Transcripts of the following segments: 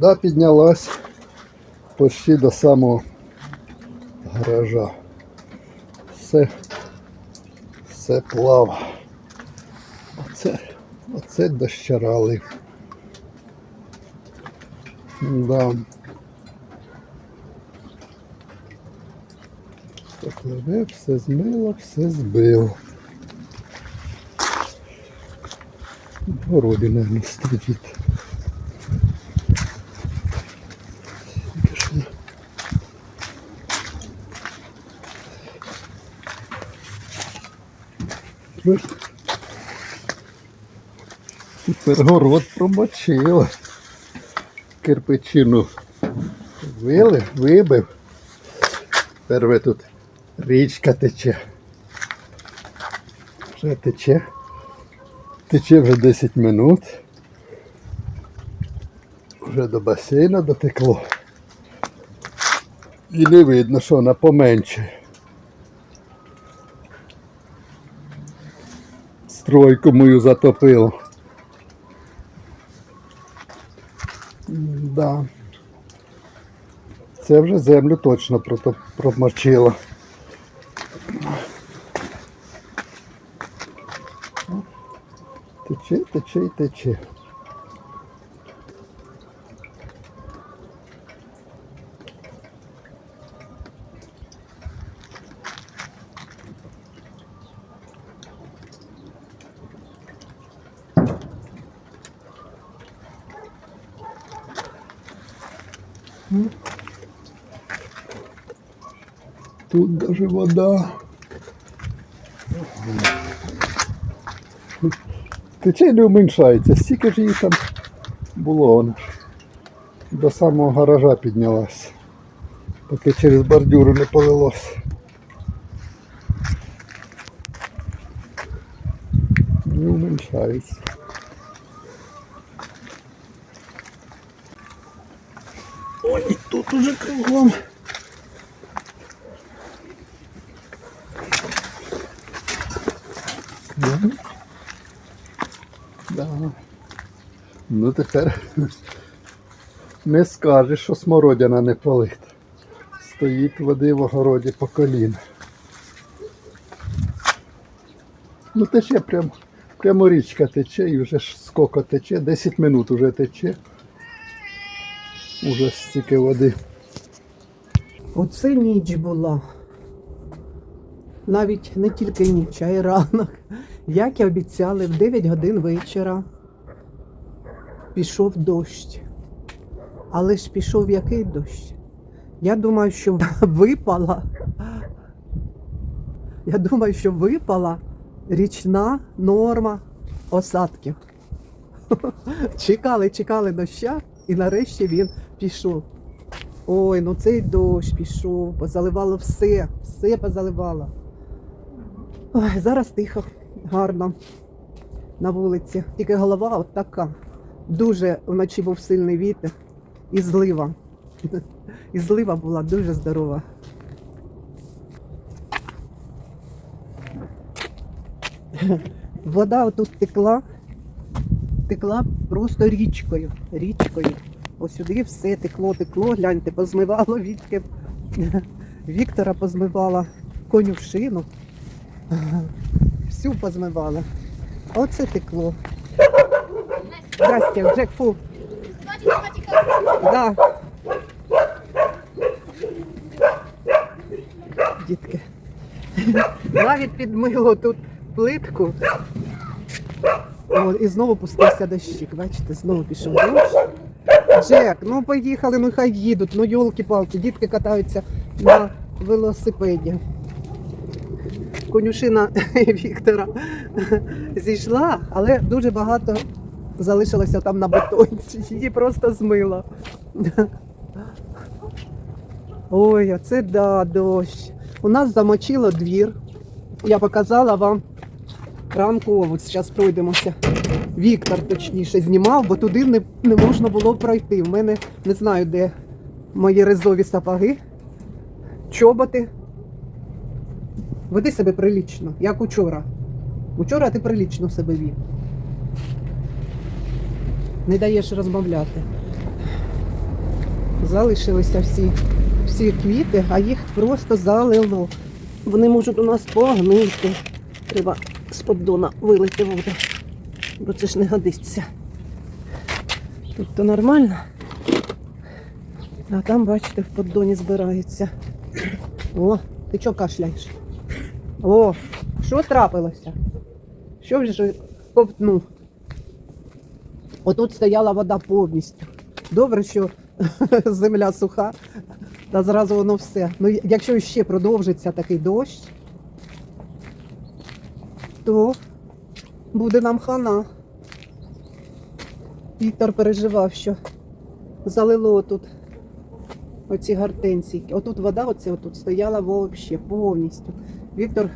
Вода піднялась почти до самого гаража. Все, все плава. Оце, оце дощарали. Да. Попливе, все змило, все збило. Городі, мабуть, стоїть. Тепер город. Кирпичину вили, вибив. Ви тут річка тече. Вже тече. Тече вже 10 минут. Вже до басейну дотекло. І не видно, що вона поменше. Стройку мою затопило. Да. Це вже землю точно промочило. Тече, тече і тече. Тут даже вода. Тече не уменьшається, стільки ж її там було вона. ж До самого гаража піднялась. Поки через бордюру не полилось. Не уменьшається. Ой, і тут уже кругом. Да. Да. Ну тепер не скажеш, що смородина не полита. Стоїть води в огороді по коліна. Ну тече прям, прямо річка тече і вже скільки тече, 10 минут уже тече. Уже стільки води. Оце ніч була. Навіть не тільки ніч, а й ранок. Як і обіцяли, в 9 годин вечора пішов дощ. Але ж пішов який дощ? Я думаю, що випала. Я думаю, що випала річна норма осадків. Чекали, чекали доща, і нарешті він пішов. Ой, ну цей дощ пішов, позаливало все, все позаливало. Ой, зараз тихо, гарно на вулиці. Тільки голова от така. Дуже вночі був сильний вітер і злива. І злива була дуже здорова. Вода отут текла, текла просто річкою. Річкою. Ось сюди все текло, текло, гляньте, позмивало Вітки. Віктора позмивала конюшину. Всю позмивала. Оце текло. Здрасте, Джек, фу. Да. Дітки. Навіть підмило тут плитку. О, і знову пустився дощик. Бачите, знову пішов дощ. Джек, ну поїхали, ну хай їдуть, ну йолки-палки, дітки катаються на велосипеді. Конюшина Віктора зійшла, але дуже багато залишилося там на бетонці. Її просто змило. Ой, оце да, дощ. У нас замочило двір. Я показала вам ранково, от зараз пройдемося. Віктор точніше знімав, бо туди не, не можна було пройти. В мене не знаю, де мої резові сапоги, чоботи. Веди себе прилічно, як учора. Учора ти прилічно себе вів. Не даєш розмовляти. залишилися всі, всі квіти, а їх просто залило. Вони можуть у нас погнити. Треба з поддона вилити воду, бо це ж не годиться. Тут то нормально. А там, бачите, в поддоні збирається. О, ти чого кашляєш? О, що трапилося? Що вже ковтнув? Отут стояла вода повністю. Добре, що земля суха, та зразу воно все. Ну, якщо ще продовжиться такий дощ, то буде нам хана. Віктор переживав, що залило тут оці гортензійки. Отут вода, оце отут стояла взагалі повністю. Віктор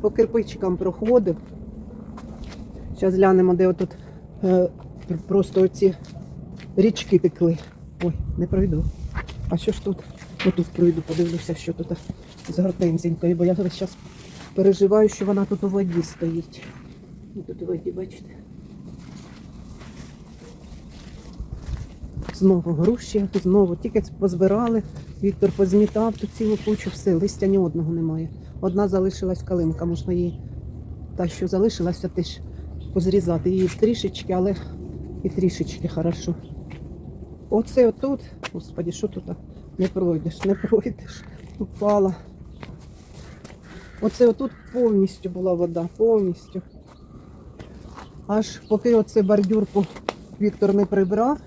по кирпичикам проходив. Зараз глянемо, де отут е, просто оці річки текли. Ой, не пройду. А що ж тут? Отут пройду, подивлюся, що тут з гортензінькою, бо я зараз переживаю, що вона тут у воді стоїть. І Тут у бачите. Знову груші, знову тільки позбирали. Віктор позмітав тут цілу кучу, все, листя ні одного немає. Одна залишилась калинка, можна її, та, що залишилася, теж позрізати її трішечки, але і трішечки хорошо. Оце отут, господі, що тут? Не пройдеш, не пройдеш. Упала. Оце отут повністю була вода, повністю. Аж поки оце бордюрку Віктор не прибрав,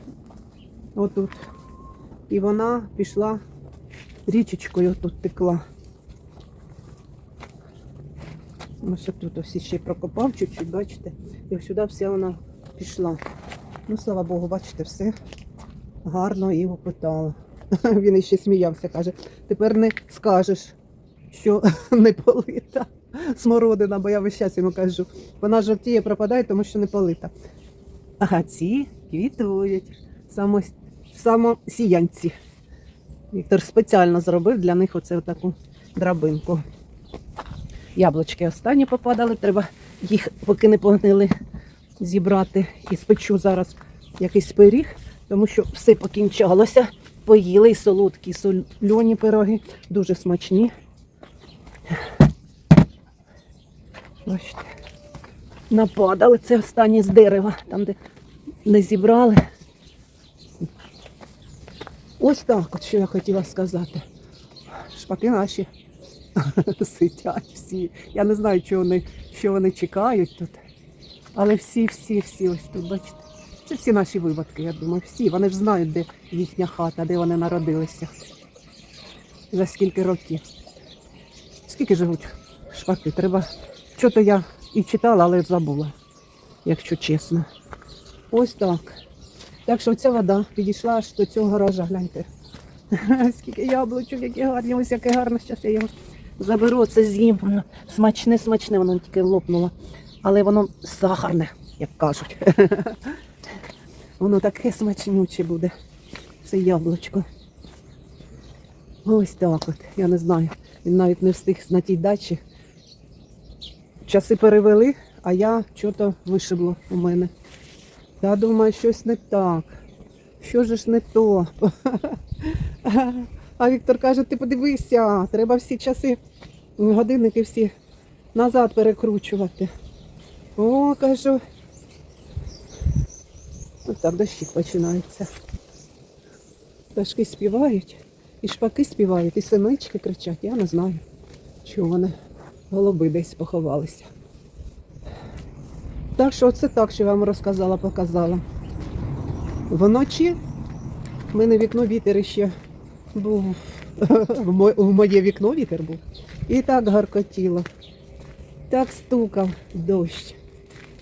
отут. І вона пішла річечкою тут текла. Ось тут ось ще прокопав чуть-чуть, бачите, і ось сюди вся вона пішла. Ну, слава Богу, бачите, все гарно і опитала. Він іще сміявся, каже, тепер не скажеш, що не полита смородина, бо я весь час йому кажу, вона жовтіє, пропадає, тому що не полита. А ці квітують само, самосіянці. Віктор спеціально зробив для них оце таку драбинку. Яблучки останні попадали, треба їх, поки не погнили, зібрати. І спечу зараз якийсь пиріг, тому що все покінчалося. Поїли і солодкі, і пироги, дуже смачні. Бачите, нападали це останні з дерева, там, де не зібрали. Ось так, от що я хотіла сказати. Шпаки наші сидять всі. Я не знаю, що вони, що вони чекають тут. Але всі, всі, всі ось тут, бачите. Це всі наші виводки, я думаю. Всі. Вони ж знають, де їхня хата, де вони народилися. За скільки років. Скільки живуть шпаки? Треба. Що-то я і читала, але забула, якщо чесно. Ось так. Так що ця вода підійшла аж до цього гаража, гляньте. Скільки яблучок, які гарні, ось яке гарне, зараз я його заберу, це з'їм. Смачне, смачне, воно тільки лопнуло. Але воно сахарне, як кажуть. Воно таке смачнюче буде. Це яблучко. Ось так от. Я не знаю. Він навіть не встиг на тій дачі. Часи перевели, а я що-то вишибло у мене. Я думаю, щось не так. Що ж не то? А Віктор каже, ти подивися, треба всі часи, годинники всі назад перекручувати. О, кажу. Ось так дощі починаються. Пташки співають, і шпаки співають, і синички кричать. Я не знаю, чого вони голуби десь поховалися. Так що це так, що я вам розказала, показала. Вночі в мене вікно вітер ще був. В моє вікно вітер був. І так гаркотіло. Так стукав дощ.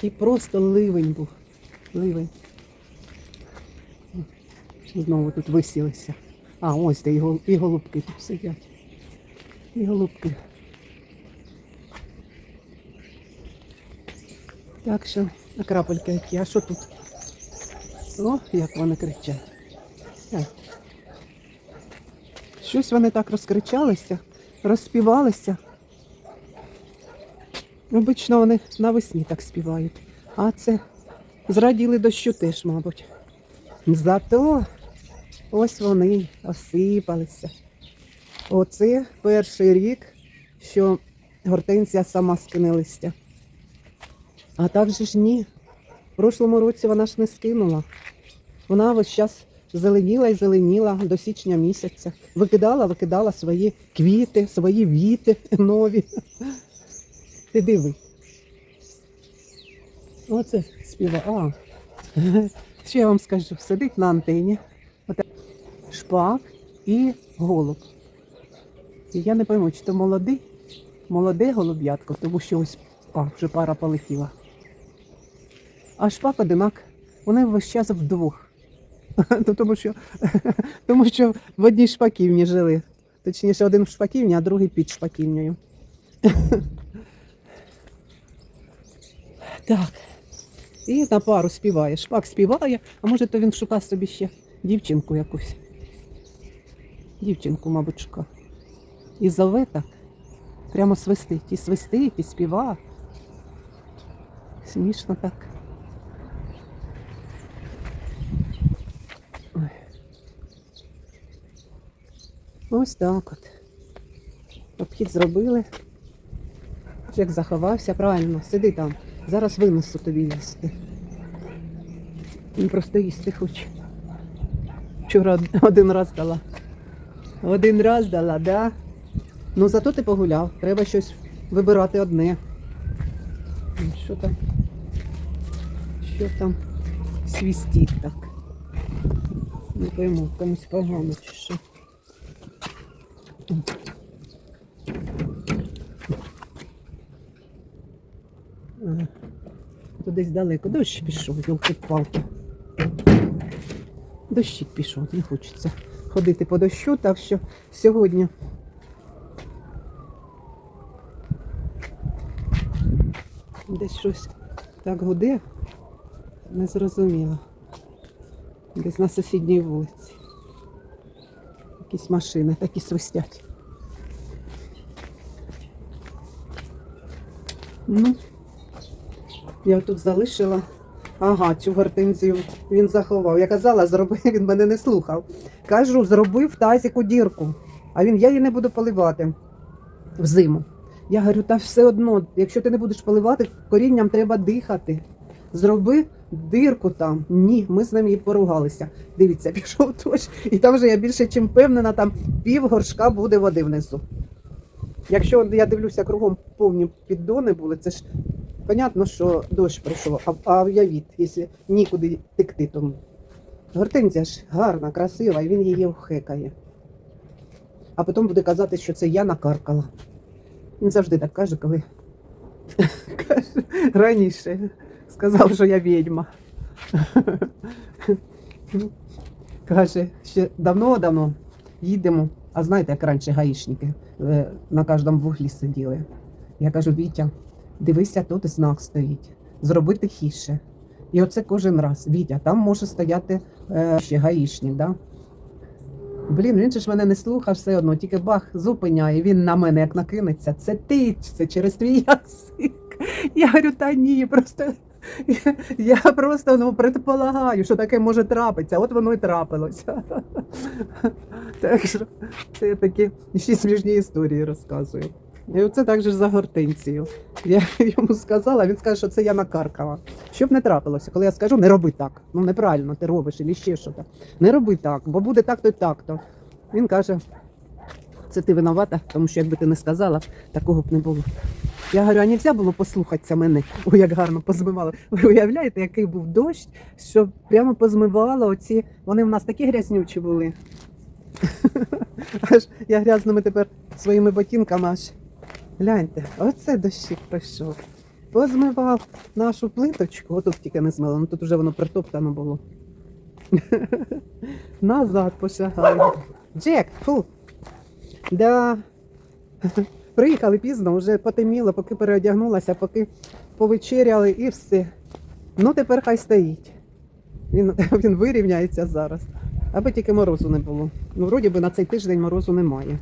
І просто ливень був. Ливень. Знову тут висілися. А, ось де і голубки тут сидять. І голубки. Так що, а крапельки які, а що тут? О, як вони кричать. Так. Щось вони так розкричалися, розспівалися. Обично вони навесні так співають. А це зраділи дощу теж, мабуть. Зато Ось вони осипалися. Оце перший рік, що гортензія сама скине листя. А так же ж ні. В прошлому році вона ж не скинула. Вона весь час зеленіла і зеленіла до січня місяця. Викидала, викидала свої квіти, свої віти нові. Ти диви. Оце співа. А. Що я вам скажу? Сидить на антені. Шпак і голуб. І я не пойму, чи то молодий, молоде голуб'ятко, тому що ось а, вже пара полетіла. А шпак одинак. Вони весь час вдвох. Тому, що, тому що в одній шпаківні жили. Точніше, один в шпаківні, а другий під шпаківнею. Так. І на пару співає. Шпак співає, а може то він шукає собі ще дівчинку якусь. Дівчинку, мабуть, шукав. І зове так. Прямо свистить. І свистить, і співа. Смішно так. Ось так от. Обхід зробили. Як заховався, правильно, сиди там. Зараз винесу тобі їсти. Він просто їсти хоче. Вчора один раз дала. Один раз дала, да? Ну зато ти погуляв. Треба щось вибирати одне. Що там? Що там свістить так? Не пойму, комусь погано чи що. То десь далеко. Дощ пішов, йолки-палки. Дощик пішов, не хочеться ходити по дощу, так що сьогодні. Десь щось так гуде, не зрозуміло. Десь на сусідній вулиці. Якісь машини такі свистять. Ну, я тут залишила. Ага, цю гортензію він заховав. Я казала, зроби, він мене не слухав. Кажу, зроби в тазіку дірку. А він, я її не буду поливати взиму. Я говорю, та все одно, якщо ти не будеш поливати, корінням треба дихати. Зроби дирку там. Ні, ми з ним і поругалися. Дивіться, пішов дощ, і там вже я більше чим впевнена, там пів горшка буде води внизу. Якщо я дивлюся, кругом повні піддони були, це ж понятно, що дощ прийшов, а, а уявіть, якщо нікуди текти, то гортензія ж гарна, красива, і він її вхекає. А потім буде казати, що це я накаркала. Він завжди так каже, коли каже, раніше сказав, що я відьма. Каже, ще давно-давно їдемо. А знаєте, як раніше гаїшники е, на кожному вуглі сиділи. Я кажу, Вітя, дивися, тут знак стоїть. Зроби тихіше. І оце кожен раз. Вітя, там може стояти е, ще гаїшник, да? Блін, він же ж мене не слухав все одно, тільки бах зупиняє, він на мене як накинеться. Це ти, це через твій язик. Я говорю, та ні, просто я, просто ну, предполагаю, що таке може трапитися. От воно і трапилося. Так що це такі ще смішні історії розказую. І оце так же за гортенцію. Я йому сказала, він скаже, що це я накаркала. Щоб не трапилося, коли я скажу, не роби так. Ну неправильно ти робиш, і ще що то. Не роби так, бо буде так-то і так-то. Він каже, це ти винувата, тому що якби ти не сказала, такого б не було. Я говорю, а не можна було послухатися мене? Ой, як гарно позмивало. Ви уявляєте, який був дощ, що прямо позмивало оці. Вони в нас такі грязнючі були. Аж я грязними тепер своїми ботинками аж. Гляньте, оце дощик прийшов. Позмивав нашу плиточку, отут тільки не змило, ну тут вже воно притоптано було. Назад пошагаю. Джек, фу. Да. Приїхали пізно, вже потеміло, поки переодягнулася, поки повечеряли і все. Ну тепер хай стоїть. Він, він вирівняється зараз. Аби тільки морозу не було. Ну, вроді би на цей тиждень морозу немає.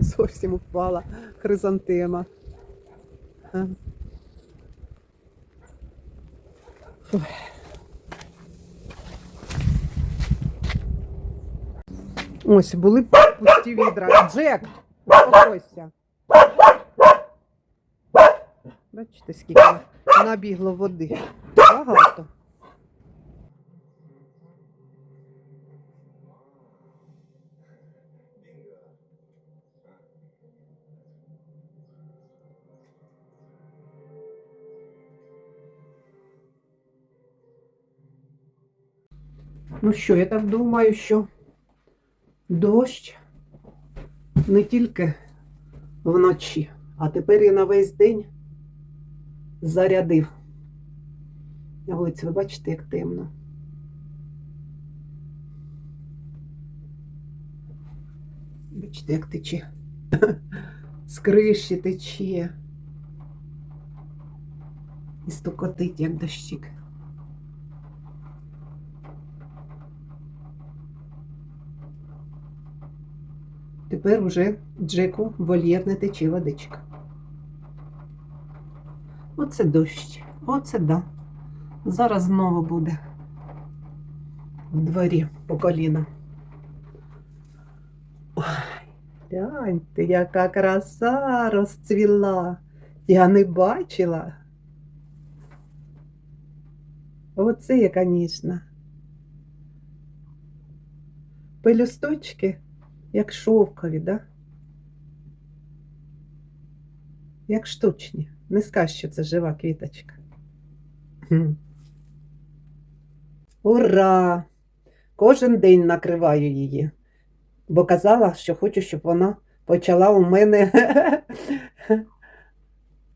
Зовсім упала хризантема. Ой. Ось були пусті відра. Джек, успокойся. Бачите, скільки набігло води. Багато. Ну що, я так думаю, що дощ не тільки вночі, а тепер і на весь день зарядив. На вулиці ви бачите, як темно. Бачите, як тече. З криші тече. І стукотить, як дощик. Тепер уже Джеку вольєр не тече водичка. Оце дощ. Оце да. Зараз знову буде в дворі по коліна. Ой, гляньте, яка краса розцвіла. Я не бачила. Оце я, звісно. Пелюсточки як шовкові, да? Як штучні. Не скажеш, що це жива квіточка. Ура! Кожен день накриваю її, бо казала, що хочу, щоб вона почала у мене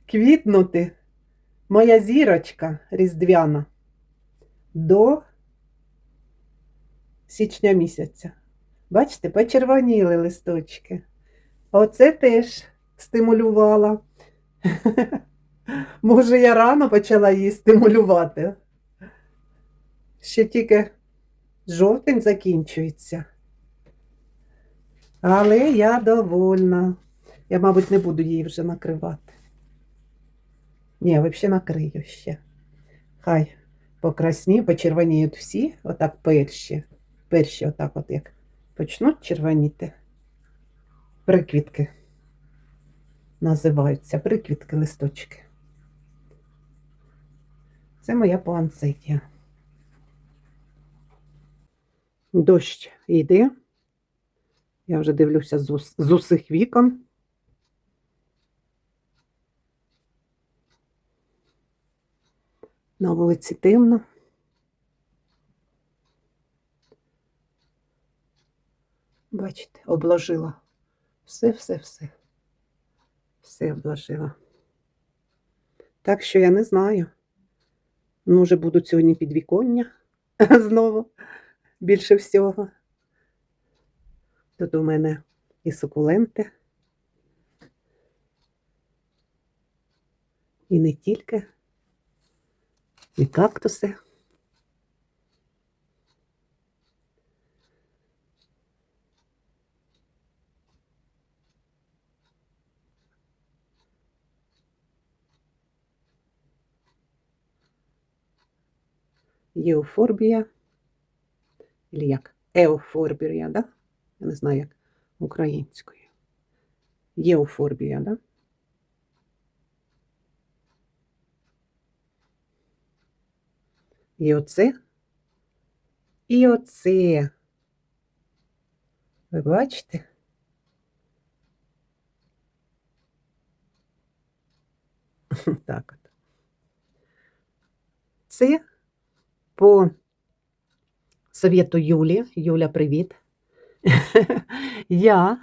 квітнути. Моя зірочка різдвяна до січня місяця. Бачите, почервоніли листочки. Оце теж стимулювала. Може, я рано почала її стимулювати. Ще тільки жовтень закінчується. Але я довольна. Я, мабуть, не буду її вже накривати. Ні, взагалі накрию ще. Хай покрасні, почервоніють всі, отак перші. Перші, отак, от як почнуть червоніти. Приквітки називаються приквітки листочки. Це моя пуанцетія. Дощ йде. Я вже дивлюся з, ус, з усіх вікон. На вулиці темно. Бачите, обложила. Все, все, все. Все обложила. Так що я не знаю. Ну, вже будуть сьогодні підвіконня знову більше всього. Тут у мене і сукуленти. І не тільки, і кактуси. Єофорбія. Или як? Еофорбія, да? Я не знаю, як українською. Єофорбія, да? І оце. І оце. Ви бачите? Так от. Це по совєту Юлі. Юля, привіт. Я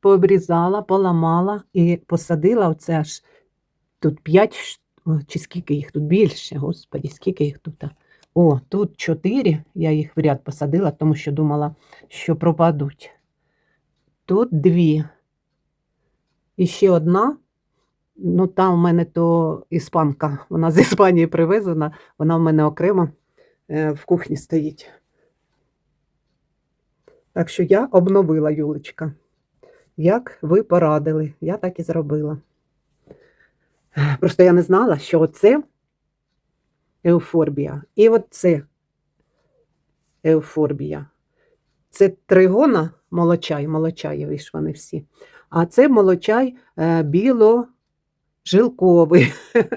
пообрізала, поламала і посадила оце аж тут 5, чи скільки їх тут більше, господі, скільки їх тут. О, тут 4, я їх в ряд посадила, тому що думала, що пропадуть. Тут дві. І ще одна. Ну, там в мене то іспанка, вона з Іспанії привезена, вона в мене окремо в кухні стоїть. Так що я обновила Юлечка. Як ви порадили, я так і зробила. Просто я не знала, що оце еуфорбія. І оце еуфорбія. Це тригона молочай, молочаєві ж вони всі. А це молочай е, біложилковий.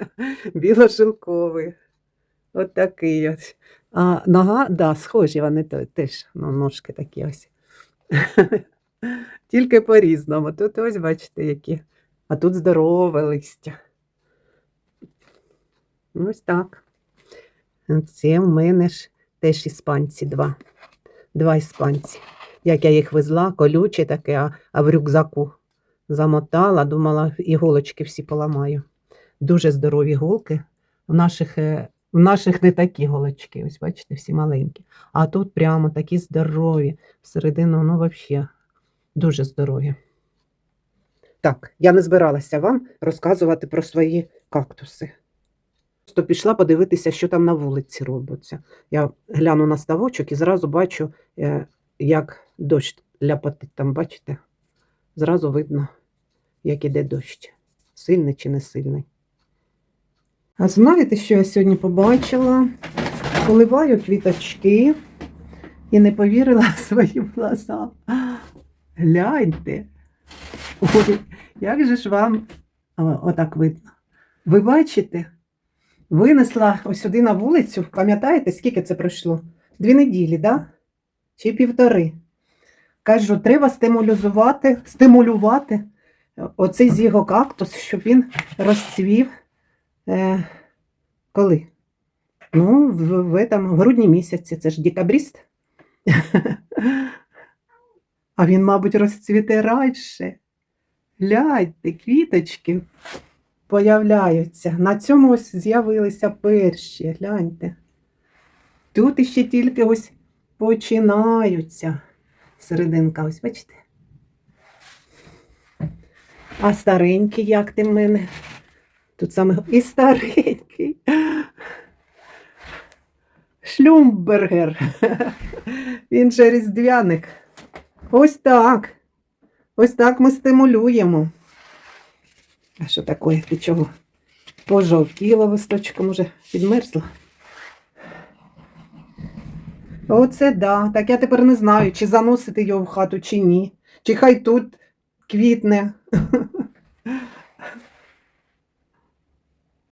біложилковий. От такий. А нога, да, схожі вони теж, ну, ножки такі ось. Тільки по-різному. Тут ось бачите, які. А тут здорове листя. Ось так. Це в мене ж теж іспанці два. Два іспанці. Як я їх везла, колюче таке, а, а в рюкзаку замотала, думала, іголочки всі поламаю. Дуже здорові голки. В наших, е, в наших не такі голочки, ось бачите, всі маленькі. А тут прямо такі здорові. Всередину, ну, взагалі, дуже здорові. Так, я не збиралася вам розказувати про свої кактуси. Просто пішла подивитися, що там на вулиці робиться. Я гляну на ставочок і зразу бачу, е, як дощ ляпотить там, бачите? Зразу видно, як іде дощ. Сильний чи не сильний. А знаєте, що я сьогодні побачила? Поливаю квіточки і не повірила своїм глазам. Гляньте. Ой, як же ж вам отак видно? Ви бачите? Винесла ось сюди на вулицю. Пам'ятаєте, скільки це пройшло? Дві неділі, да? Чи півтори. Кажу, треба стимулювати, стимулювати оцей зігокактус, щоб він розцвів. Е, коли? Ну, в, в, этом, в грудні місяці, це ж декабріст. А він, мабуть, розцвіте радше. Гляньте, квіточки появляються. На цьому ось з'явилися перші. Гляньте. Тут іще тільки ось починаються. Серединка, ось бачите. А старенький, як ти в мене? Тут саме і старенький. Шлюмбергер. Він же різдвяник. Ось так. Ось так ми стимулюємо. А що таке? Ти чого? Пожовтіла листочком уже підмерзла. Оце да. Так я тепер не знаю, чи заносити його в хату, чи ні. Чи хай тут квітне.